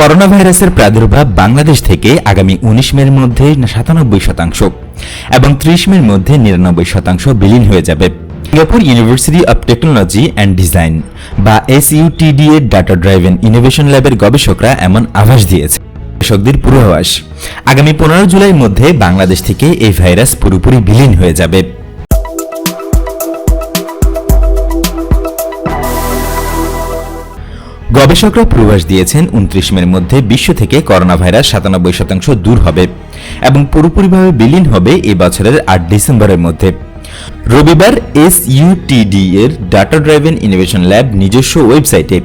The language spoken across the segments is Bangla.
করোনা ভাইরাসের প্রাদুর্ভাব বাংলাদেশ থেকে আগামী উনিশ মের মধ্যে সাতানব্বই শতাংশ এবং ত্রিশ মের মধ্যে নিরানব্বই শতাংশ বিলীন হয়ে যাবে। Singapore University of Technology and Design বা এসইউটিডি এর ডাটা ড্রাইভেন ইনোভেশন ল্যাবের গবেষকরা এমন আভাস দিয়েছে। গবেষকদের পূর্বাভাস, আগামী পনেরো জুলাইয়ের মধ্যে বাংলাদেশ থেকে এই ভাইরাস পুরোপুরি বিলীন হয়ে যাবে। গবেষকরা পূর্বাভাস দিয়েছেন উনত্রিশ মের মধ্যে বিশ্ব থেকে করোনা ভাইরাস সাতানব্বই শতাংশ দূর হবে এবং পুরোপুরিভাবে বিলীন হবে এই বছরের আট ডিসেম্বরের মধ্যে। রবিবার এস ইউটিডি এর ডাটা ড্রাইভেন ইনোভেশন ল্যাব নিজস্ব ওয়েবসাইটে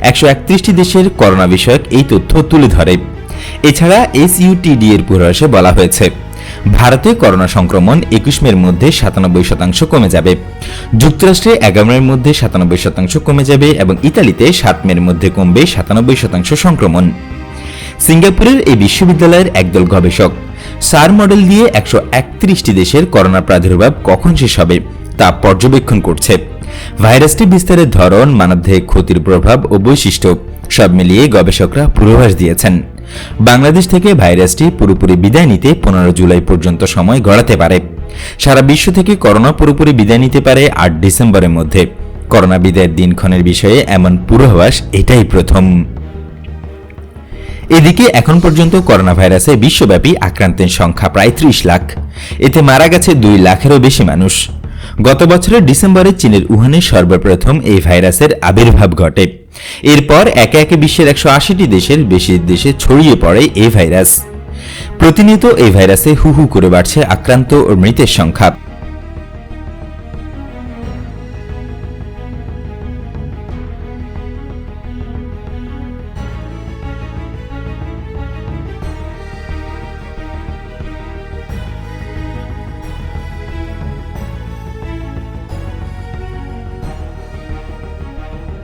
একশো একত্রিশটি দেশের করোনা বিষয়ক এই তথ্য তুলে ধরে। এছাড়া এস ইউটিডি এর পূর্বাভাসে বলা হয়েছে। ভারতে করোনা সংক্রমণ একুশ মের মধ্যে সাতানব্বই শতাংশ কমে যাবে। যুক্তরাষ্ট্রে এগারো মের মধ্যে সাতানব্বই শতাংশ কমে যাবে এবং ইতালিতে সাত মের মধ্যে কমবে সাতানব্বই শতাংশ সংক্রমণ। সিঙ্গাপুরের এই বিশ্ববিদ্যালয়ের একদল গবেষক সার মডেল দিয়ে একশো একত্রিশটি দেশের করোনা প্রাদুর্ভাব কখন শেষ হবে তা পর্যবেক্ষণ করছে। ভাইরাসটি বিস্তারের ধরন, মানবদেহে ক্ষতির প্রভাব ও বৈশিষ্ট্য সব মিলিয়ে গবেষকরা পূর্বাভাস দিয়েছেন। বাংলাদেশ থেকে ভাইরাসটি পুরোপুরি বিদায় নিতে পনেরো জুলাই পর্যন্ত সময় গড়াতে পারে। সারা বিশ্ব থেকে করোনা পুরোপুরি বিদায় নিতে পারে আট ডিসেম্বরের মধ্যে। করোনা বিদায়ের দিনক্ষণের বিষয়ে এমন পূর্বাভাস এটাই প্রথম। এদিকে এখন পর্যন্ত করোনা ভাইরাসে বিশ্বব্যাপী আক্রান্তের সংখ্যা প্রায় ত্রিশ লাখ। এতে মারা গেছে দুই লাখেরও বেশি মানুষ। গত বছরের ডিসেম্বরে চীনের উহানে সর্বপ্রথম এই ভাইরাসের আবির্ভাব ঘটে। এরপর একে একে বিশ্বের একশো আশিটি দেশের বেশি দেশে ছড়িয়ে পড়ে এই ভাইরাস। প্রতিনিয়ত এই ভাইরাসে হু হু করে বাড়ছে আক্রান্ত ও মৃতের সংখ্যা।